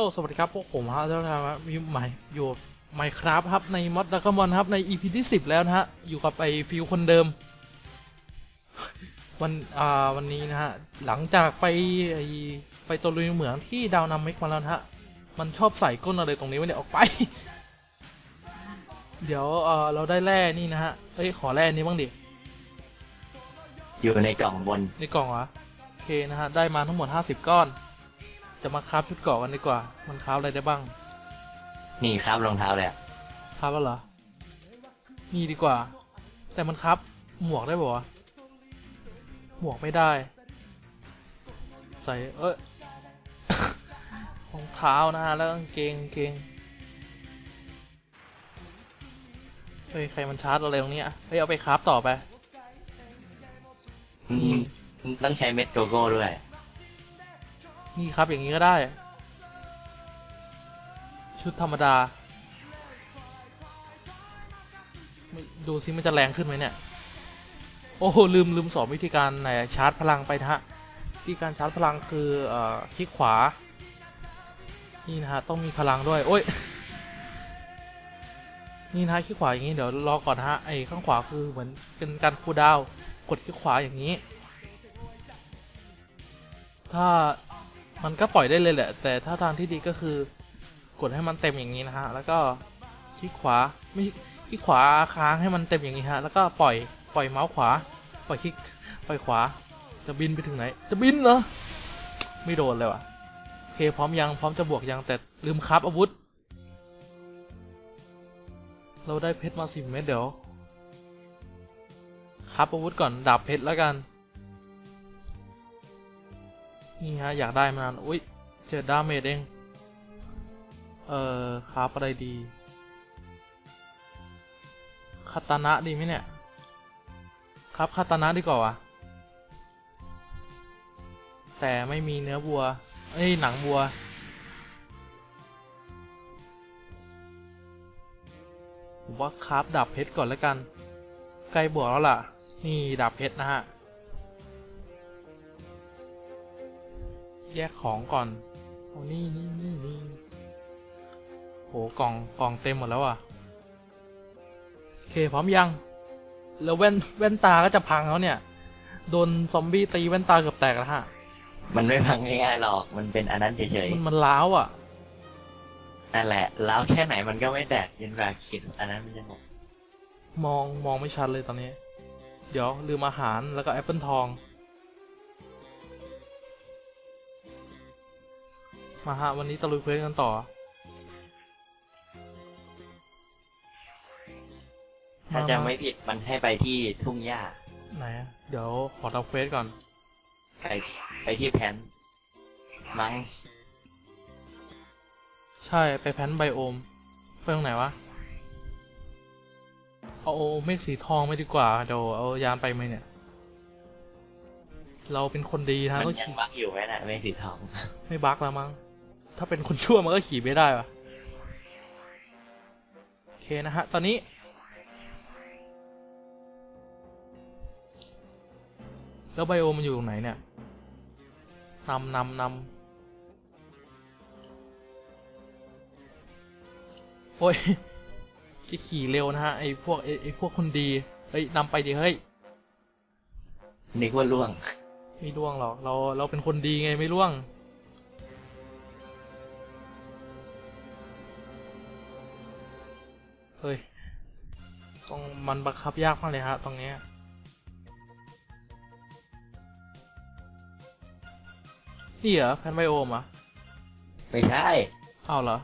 โลสวัสดีครับพวกผมฮะท่านผู้ชมครับมีใหม่อยู่ไมครับครับในมอดดักมอนครับใน EP ที่ 10 แล้วนะฮะ อยู่กับไอฟิวคนเดิม วันอ่าวันนี้นะฮะ หลังจากไปไอไปตะลุยเหมืองที่ดาวนำเมกมาแล้วนะฮะ มันชอบใส่ก้นอะไรตรงนี้ไว้เนี่ยออกไป เดี๋ยวเออเราได้แร่นี่นะฮะเอ้ยขอแร่นี้บ้างดิอยู่ในกล่องบนในกล่องเหรอโอเคนะฮะ ได้มาทั้งหมด 50 ก้อน จะมาคราฟชุดเกราะกันดีกว่า มันคราฟอะไรได้บ้าง นี่ครับรองเท้าเลยอะคราฟแล้วเหรอ นี่ดีกว่า แต่มันคราฟหมวกได้ป่าวะหมวกไม่ได้ ใส่เอ้ย รองเท้านะฮะแล้วกางเกงกางเกงเฮ้ยใครมันชาร์จอะไรตรงเนี้ยเฮ้ยเอาไปคราฟต่อไป อืมต้องใช้เม็ดโกโก้ด้วย นี่ครับอย่างนี้ก็ได้ ชุดธรรมดา ดูซิมันจะแรงขึ้นไหมเนี่ย โอ้ลืมลืมสอนวิธีการไหนชาร์จพลังไปนะฮะวิธีการชาร์จพลังคืออคลิกขวา นี่นะฮะต้องมีพลังด้วยโอ้ยนี่นะคลิกขวาอย่างนี้เดี๋ยวรอก่อนฮะไอ้ข้างขวาคือเหมือนเป็นการคูดาวกดคลิกขวาอย่างนี้ ถ้า มันก็ปล่อยได้เลยแหละ แต่ถ้าทางที่ดีก็คือกดให้มันเต็มอย่างนี้นะฮะ แล้วก็คลิกขวาไม่คลิกขวาค้างให้มันเต็มอย่างนี้ฮะ แล้วก็ปล่อยปล่อยเมาส์ขวา ปล่อยคลิกปล่อยขวา จะบินไปถึงไหน จะบินเหรอ ไม่โดนเลยว่ะโอเคพร้อมยังพร้อมจะบวกยังแต่ลืมคราฟอาวุธ เราได้เพชรมาสิบเม็ดเดี๋ยวคราฟอาวุธก่อนดาบเพชรแล้วกัน นี่ฮะ อยากได้มานานอุ้ยเจอดาเมจเอง เอ่อคราฟอะไรดีคาตานะดีไหมเนี่ย ครับคาตานะดีกว่าวะแต่ไม่มีเนื้อวัว เอ้ย หนังวัว ผมว่าคราฟดาบเพชรก่อนแล้วกัน ใกล้บวกแล้วล่ะ นี่ดาบเพชรนะฮะ แยกของก่อนเอานี่นี่นี่นี่โหกล่องกล่องเต็มหมดแล้วอะโอเคพร้อมยัง แล้วแว่นแว่นตาก็จะพังแล้วเนี่ย โดนซอมบี้ตีแว่นตาเกือบแตกแล้วฮะ มันไม่พังง่ายๆหรอก มันเป็นอันนั้นเฉยมันมันล้าวอะ ๆนั่นแหละแล้วแค่ไหนมันก็ไม่แตกยินแบบขิดอันนั้นมันจะหมดมองมองไม่ชัดเลยตอนนี้ เดี๋ยวลืมอาหารแล้วก็แอปเปิลทอง มาฮะวันนี้ตะลุยเควสกันต่อถ้าจะไม่ผิดมันให้ไปที่ทุ่งหญ้าไหนอะเดี๋ยวขอทำเควสก่อน ไปไปที่แพนมั้งใช่ไปแพนไบโอม ไปตรงไหนวะ เอาเมฆสีทองไม่ดีกว่าเดี๋ยวเอายานไปไหมเนี่ย เราเป็นคนดีนะมันต้องยังขี่บักอยู่ไหมนะไม่สีทอง ไม่บักแล้วมั้ง ถ้าเป็นคนชั่วมันก็ขี่ไม่ได้วะโอเคนะฮะ ตอนนี้ แล้วไบโอมมันอยู่ตรงไหนเนี่ยนำนำนำโอ้ยจะขี่เร็วนะฮะ ไอพวกไอ้ไอพวกคนดี เฮ้ยนำไปดิเฮ้ยนึกว่าล่วง ไม่ร่วงหรอก เราเราเป็นคนดีไงไม่ร่วง เฮ้ยต้องมันบังคับยากมากเลยฮะตรงเนี้ยนี่เหรอแพนไบโอมอะไม่ใช่อ้าวเหรอ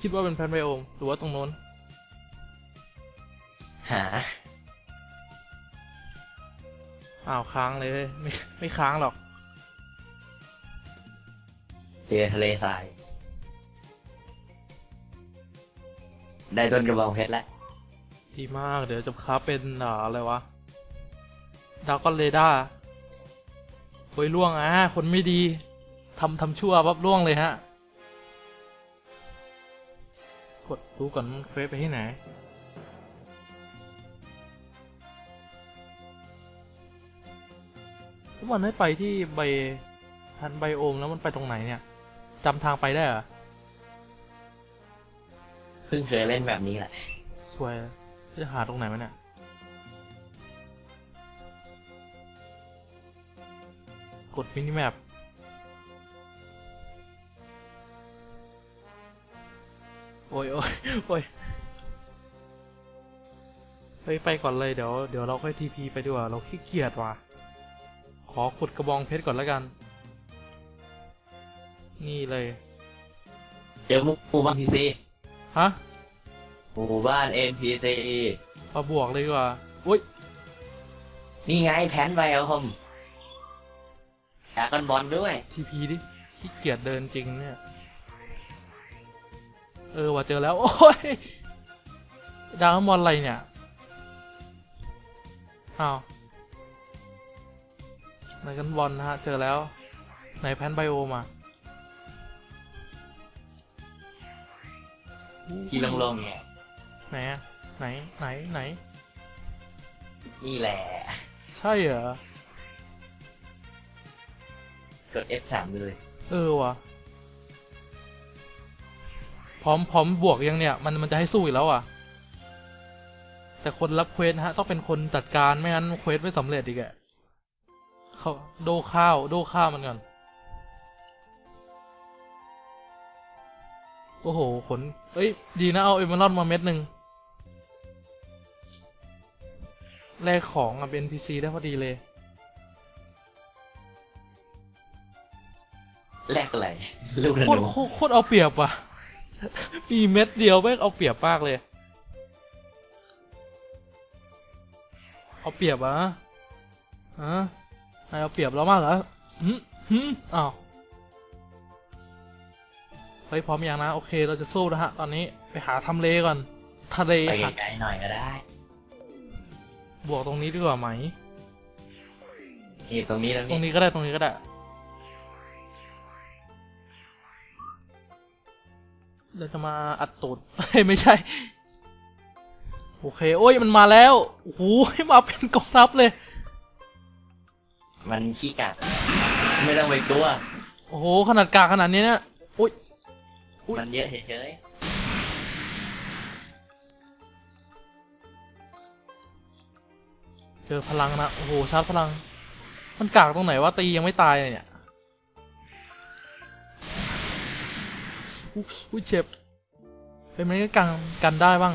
คิดว่าเป็นแพนไบโอมหรือว่าตรงโน้นหาอ้าวค้างเลย ไม่ไม่ค้างหรอกเจอทะเลทราย ได้ต้นกระบองเพชรแล้วดีมากเดี๋ยวจะค้าเป็นอ่าอะไรวะดาวกอนเรดาร์โอ้ยล่วงอะคนไม่ดีทำทำชั่วปั๊บล่วงเลยฮะ กดดูก่อนมันเควสไปที่ไหนทุกวันให้ไปที่ใบพันไบโอมแล้วมันไปตรงไหนเนี่ยจำทางไปได้เหรอ เพิ่งเคยเล่นแบบนี้แหละ สวยจะหาตรงไหนวะเนี่ยกดมินิแมปโอ้ยโอ้ยโอ้ยเฮ้ย ไปก่อนเลยเดี๋ยวเดี๋ยวเราค่อยทีพีไปดีกว่า เราขี้เกียจว่ะ ขอขุดกระบองเพชรก่อนแล้วกัน นี่เลยเจอหมู่บ้าน NPC ฮะหมู่บ้าน NPC มาบวกเลยดีกว่าอุ้ยนี่ไงแผนไวโอมอยากกันบอลด้วย ทีพีดิขี้เกียจเดินจริงเนี่ย เออว่าเจอแล้ว โอ้ยดาวมอนอะไรเนี่ยอ้าวไหนกันบอลนะฮะ เจอแล้ว ไหนแพนไบโอมา ที่ลงๆเนี่ยไหนอะไหนไหนไหน นี่แหละ ใช่เหรอ กด F3 เลย เออว่ะ พร้อมพร้อมบวกยังเนี่ย มันมันจะให้สู้อีกแล้วอะ แต่คนรับเควสนะฮะ ต้องเป็นคนจัดการไม่งั้นเควสไม่สำเร็จอีกอะเขาโดข้าว โดข้าวมันก่อน อ้โห ขน เอ้ย ดีนะ เอาเอเมอรอนมาเม็ดหนึ่งแลกของอะเป็น NPC ได้พอดีเลย แลกอะไรลูกธโคตรนูโคตรโคตรเอาเปรียบว่ะ มีเม็ดเดียวแม่งเอาเปรียบมากเลย เอาเปรียบอะฮะนายเอาเปรียบเรามากเหรอหืมหืมอ้าว เฮ้ยพร้อมยังนะ โอเคเราจะสู้นะฮะ ตอนนี้ไปหาทำเลก่อน ทะเลไปหักไกลๆหน่อยก็ได้ บวกตรงนี้ดีกว่าไหมนี่ตรงนี้ตรงตรงนี้นี้ก็ได้ตรงนี้ก็ได้ เราจะมาอัดตูดเฮ้ยไม่ใช่ โอเค โอ้ยมันมาแล้วโอ้โหมาเป็นกองทัพเลย มันขี้กัด ไม่ต้องไปกลัว โอ้โห ขนาดกากขนาดนี้เนี่ยโอ้ยอุ๊ย มันเยอะเฉยเจอพลังนะ โอ้โห ชาร์จพลัง มันกากตรงไหนวะตียังไม่ตายเลยเนี่ยอุ๊ยอุ้ยเจ็บเป็นมันก็กันกันได้บ้าง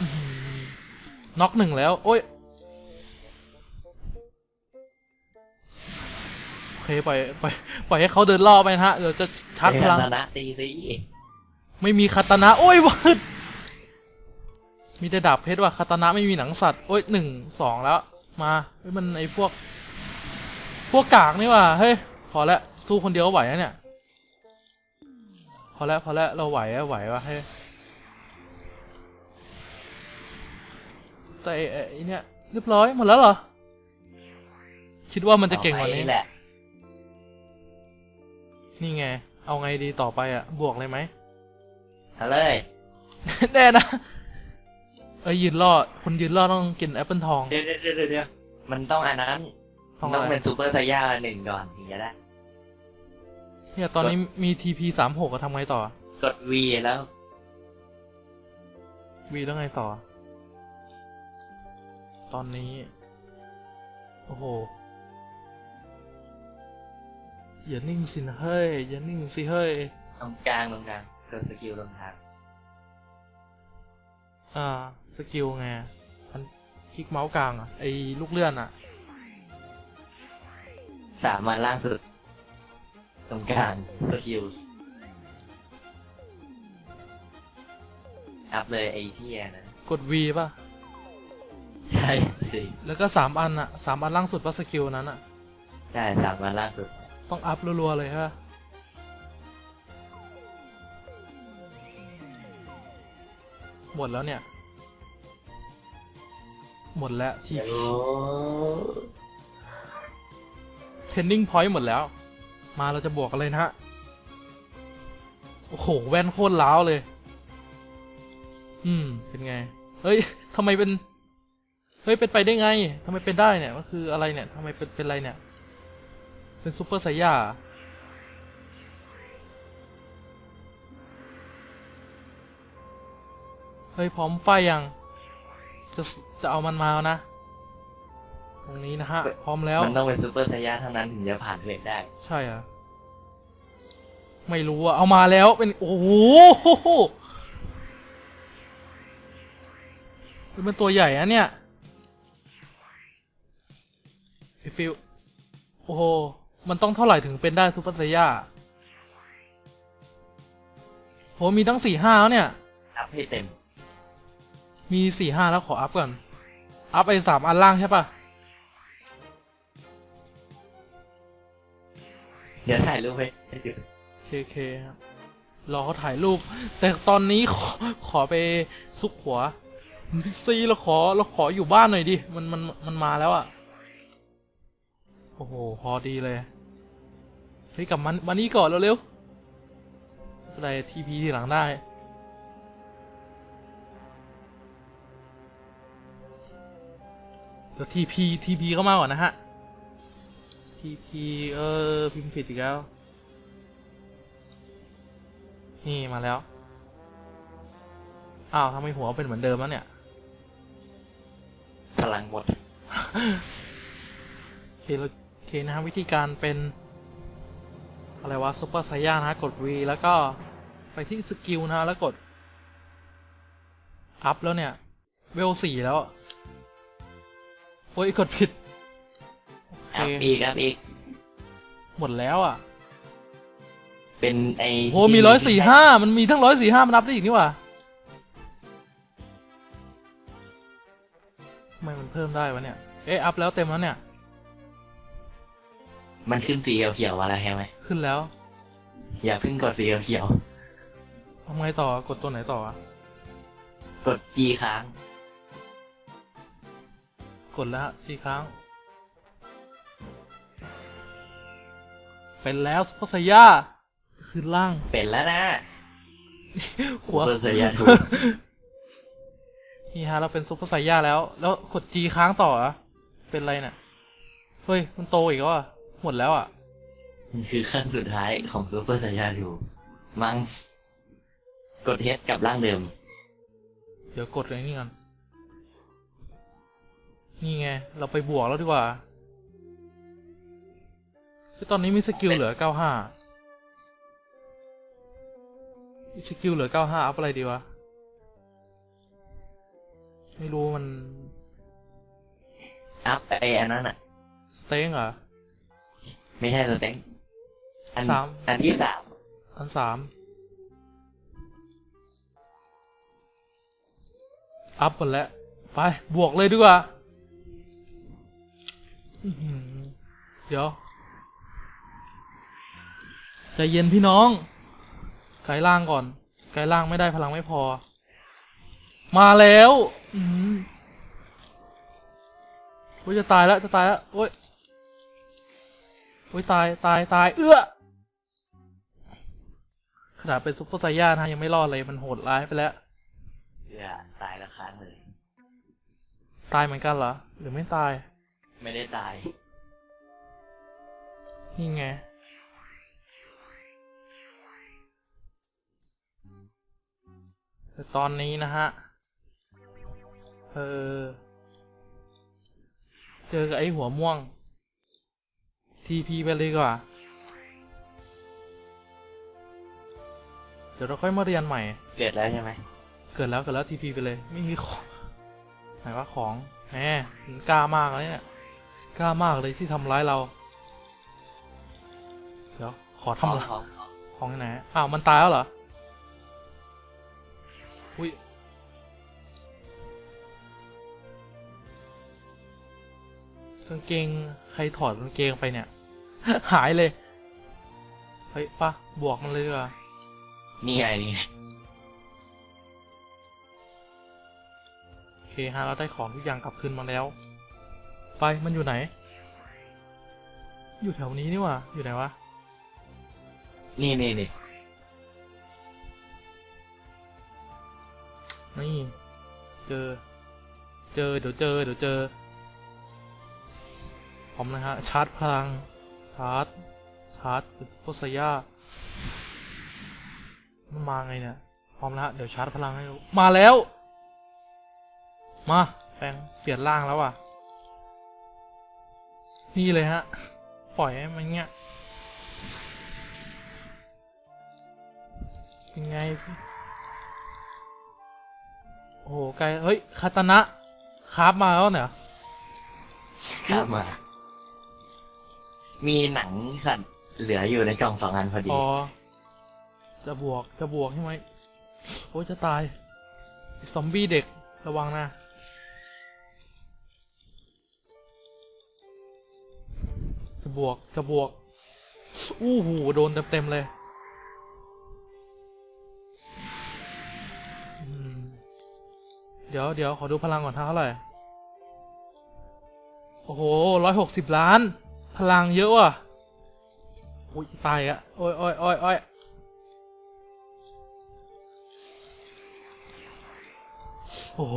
อื้อหือน็อกหนึ่งแล้ว โอ้ย เคปล่อยปล่อยปล่อยให้เขาเดินล่อไปนะฮะเดี๋ยวจะๆชาร์จพลังเฮ้ยนะตีสิไม่มีคาตานะโอ้ยวืดมีแต่ดาบเพชรว่ะคาตานะไม่มีหนังสัตว์โอ้ยหนึ่งสองแล้ว มาเฮ้ยมันไอพวก พวกกากนี่ว่ะเฮ้ยพอแล้วสู้คนเดียวก็ไหวแล้วเนี่ย พอแล้วพอแล้วเราไหวอะไหววะเฮ้ยแต่ไอ้ไอ้ไอ้เนี่ยเรียบร้อยหมดแล้วเหรอคิดว่ามันจะเก่งกว่านี้แหละ นี่ไง เอาไงดีต่อไปอะบวกเลยไหมเอาเลย แน่นะ เอ้ยยืนรอดคนยืนรอดต้องกินแอปเปิลทอง เดี๋ยวเดี๋ยวเดี๋ยวเดี๋ยวมันต้องอันนั้นทองต้องอะไรเป็นซูเปอร์ไซย่าหนึ่งก่อนถึงจะได้ เนี่ยตอนนี้มีทีพีสามหกทำไงต่อ กด V แล้ว วีแล้วไงต่อ ตอนนี้ โอ้โห อย่านิ่งสินะเฮ้ย อย่านิ่งสิเฮ้ย ตรงกลางตรงกลางกดสกิลตรงทางอ่า สกิลไงมันคลิกเมาส์กลางอะ ไอ้ลูกเลื่อนอะ สามวันล่างสุด ตรงกลางสกิลอัพเลยไอ้ที่นะกด V ป่ะ ใช่สิแล้วก็สามอันอะสามอันล่างสุดป่ะสกิลนั้นอะ ใช่สามวันล่างสุด ต้องอัพรัวๆเลยฮะหมดแล้วเนี่ย หมดแล้วที่เทนนิ่งพอยต์หมดแล้ว มาเราจะบวกกันเลยนะฮะ โอ้โห แว่นโคตรล้าวเลย อืม เป็นไง เฮ้ยทำไมเป็น เฮ้ย เป็นไปได้ไงทำไมเป็นได้เนี่ยก็คืออะไรเนี่ยทำไมเป็นเป็นอะไรเนี่ย เป็นซูเปอร์ไซย่าเฮ้ย พร้อมไฟยัง จะ จะเอามันมาแล้วนะ ตรงนี้นะฮะ พร้อมแล้ว มันต้องเป็นซูเปอร์ไซย่าเท่านั้นถึงจะผ่านเวนได้ ใช่อะไม่รู้อะเอามาแล้วเป็น โอ้โหเป็นตัวใหญ่อะเนี่ย I feel. Oh. มันต้องเท่าไหร่ถึงเป็นได้ซูเปอร์ไซย่าโหมีตั้งสี่ห้าแล้วเนี่ย อัพให้เต็ม มีสี่ห้าแล้วขออัพก่อน อัพไอ้สามอันล่างใช่ปะเดี๋ยวถ่ายรูปให้ให้ดูเคเคครับรอเขาถ่ายรูป แต่ตอนนี้ขอขอไปซุกหัวพี่ซีเราขอเราขออยู่บ้านหน่อยดิ มันมันมันมาแล้วอะ โอ้โห พอดีเลย เฮ้ยกลับมันมานี่ก่อนเร็วๆอะไรทีพีทีหลังได้ เดี๋ยวทีพีทีพีก็มาก่อนนะฮะทีพีเออ พิมพ์ผิดอีกแล้ว นี่มาแล้ว อ้าวทำไมหัวเป็นเหมือนเดิมแล้วเนี่ย พลังหมด โอเคแล้วโอ เคนะฮะวิธีการเป็น อะไรวะซุปเปอร์ไซย่านะฮะกด V แล้วก็ไปที่สกิลนะฮะแล้วกด อัพแล้วเนี่ย เวลสี่แล้วอะโอ้ยกดผิดโอเคอัพอีกอัพอีก หมดแล้วอะ เป็นไอโหมีร้อยสี่ห้ามันมีทั้งร้อยสี่ห้ามันนับได้อีกนี่หว่าทำไมมันเพิ่มได้วะเนี่ย เอ๊ะอัพแล้วเต็มแล้วเนี่ย มันขึ้นสีเขียวๆมาแล้วใช่ไหมขึ้นแล้วอย่าเพิ่งกดสีเขียวทำไงต่อกดตัวไหนต่ออะๆกด G ค้างกดแล้วจีครั้ง เป็นแล้วซุปเปอร์ไซย่าขึ้นล่างเป็นแล้วนะหัวซูเปอร์ไซย่าถูกนี่ฮะเราเป็นซุปเปอร์ไซย่าแล้ว แล้วกดจีค้างต่ออะเป็นไรเนี่ยเฮ้ยมันโตอีกแล้วอะ หมดแล้วอะ มันคือขั้นสุดท้ายของซูเปอร์ไซย่าถูกมั้งกดเฮดกับร่างเดิม เดี๋ยวกดเลยนี่ก่อนนี่ไง เราไปบวกแล้วดีกว่าคือตอนนี้มีสกิลเหลือเก้าห้าสกิลเหลือเก้าห้าอัพอะไรดีวะ ไม่รู้มัน อัพไออันนั้นอะสเต็งเหรอ ไม่ใช่สเต็งอันสาม อันที่สามอันสามอัพหมดแล้ว ไปบวกเลยดีกว่าอื้อหือเดี๋ยว ใจเย็นพี่น้องไกลล่างก่อนไกลล่างไม่ได้พลังไม่พอ มาแล้ว อืมโอ้ยจะตายแล้ว จะตายแล้ว โอ้ย โอ้ยตายตายตายเอื้อขนาดเป็นซุปเปอร์ไซย่านะยังไม่รอดเลยมันโหดร้ายไปแล้วอย่าตายละครั้งเลย ตายเหมือนกันเหรอ หรือไม่ตาย ไม่ได้ตาย นี่ไง แต่ตอนนี้นะฮะ เออ เจอกับไอ้หัวม่วง ทีพีไปเลยดีกว่า เดี๋ยวเราค่อยมาเรียนใหม่ เกิดแล้วใช่ไหม เกิดแล้วเกิดแล้วทีพีไปเลย ไม่มีของไหนว่าของแหมมันกล้ามากเลยเนี่ยกล้ามากเลยที่ทำร้ายเรา เดี๋ยวขอทำร้ายของของไหนอ้าวมันตายแล้วเหรอ อุ้ยกางเกงใครถอดกางเกงไปเนี่ย หายเลย เฮ้ยปะบวกมันเลยดีกว่านี่ไงนี่โอเคฮะเราได้ของทุกอย่างกลับคืนมาแล้ว ไปมันอยู่ไหน อยู่แถวนี้นี่หว่าอยู่ไหนวะนี่นี่นี่นี่เจอ เจอเดี๋ยวเจอเดี๋ยวเจอพร้อมนะฮะชาร์จพลัง ชาร์จชาร์จโพสยามันมาไงเนี่ย พร้อมแล้วฮะเดี๋ยวชาร์จพลังให้ดูมาแล้ว มาแปลงเปลี่ยนร่างแล้วอะ นี่เลยฮะ ปล่อยให้มันเงี้ยเป็นไง โอ้โหไกลเฮ้ย คาตนะคาฟมาแล้วเนี่ย ข้ามมา มีหนังสัตว์เหลืออยู่ในกล่องสองอันพอดี อ๋อ จะบวก จะบวกใช่ไหมโอ้ยจะตาย ซอมบี้เด็ก ระวังนะ จะบวก จะบวก อู้หูโดนเต็มๆเลยเดี๋ยวเดี๋ยวขอดูพลังก่อนเท่าไหร่ โอ้โหร้อยหกสิบล้าน พลังเยอะว่ะโอ้ยตายอะโอ้ยโอ้ยโอ้ยโอ้ยโอ้โห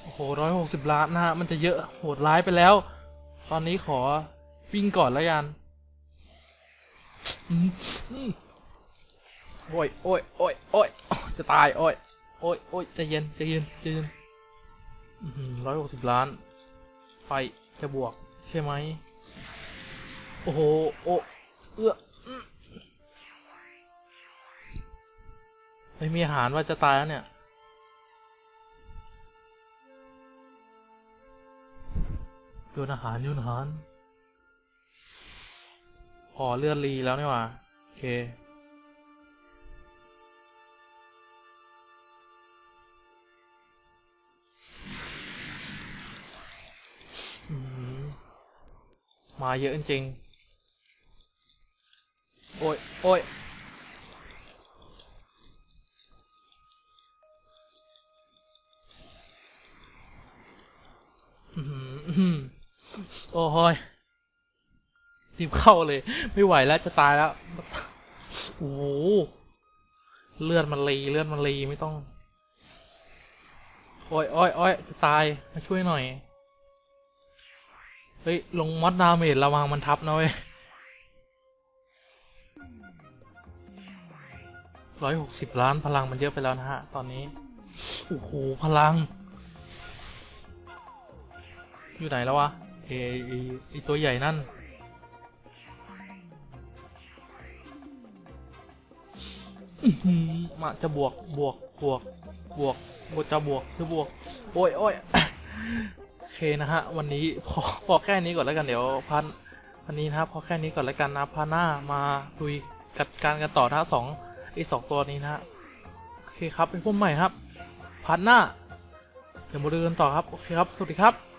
โอ้โหร้อยหกสิบล้านนะฮะ มันจะเยอะโหดร้ายไปแล้ว ตอนนี้ขอวิ่งก่อนแล้วยันโอ้ยโอ้ยโอ้ยโอ้ยจะตาย โอ้ยโอ้ยโอ้ยใจเย็นใจเย็นใจเย็น ร้อยหกสิบล้าน ไปจะบวก ใช่ไหม โอ้โห โอ้เอื้อไม่มีอาหารว่าจะตายแล้วเนี่ย โยนอาหารโยนอาหารอ๋อเลือดรีแล้วนี่หว่า โอเค มาเยอะจริง โอ้ย โอ้ยอือหืออื้อหือโอ้ยรีบเข้าเลย ไม่ไหวแล้วจะตายแล้ว โอ้โห เลือดมันรีเลือดมันรีไม่ต้อง โอ้ยโอ้ยโอ้ยจะตาย มาช่วยหน่อย เฮ้ย ลงมอดดาเมจระวังมันทับนะเว้ยร้อยหกสิบล้านพลังมันเยอะไปแล้วนะฮะ ตอนนี้ โอ้โห พลัง อยู่ไหนแล้ววะเอไอ้ไอตัวใหญ่นั่นอือหือมาจะบวกบวกบวกบวกบวกจะบวกหรือบวก โอ้ยโอ้ย เคนะฮะ วันนี้พอพอแค่นี้ก่อนแล้วกันเดี๋ยวพันวันนี้นะครับพอแค่นี้ก่อนแล้วกันนะพาหน้ามาดุยกัดการกันต่อนะสองไอ้สองตัวนี้นะฮะโอเคครับเป็นพวกใหม่ครับพาหน้าเดี๋ยวมาดูกันต่อครับ โอเคครับ สวัสดีครับ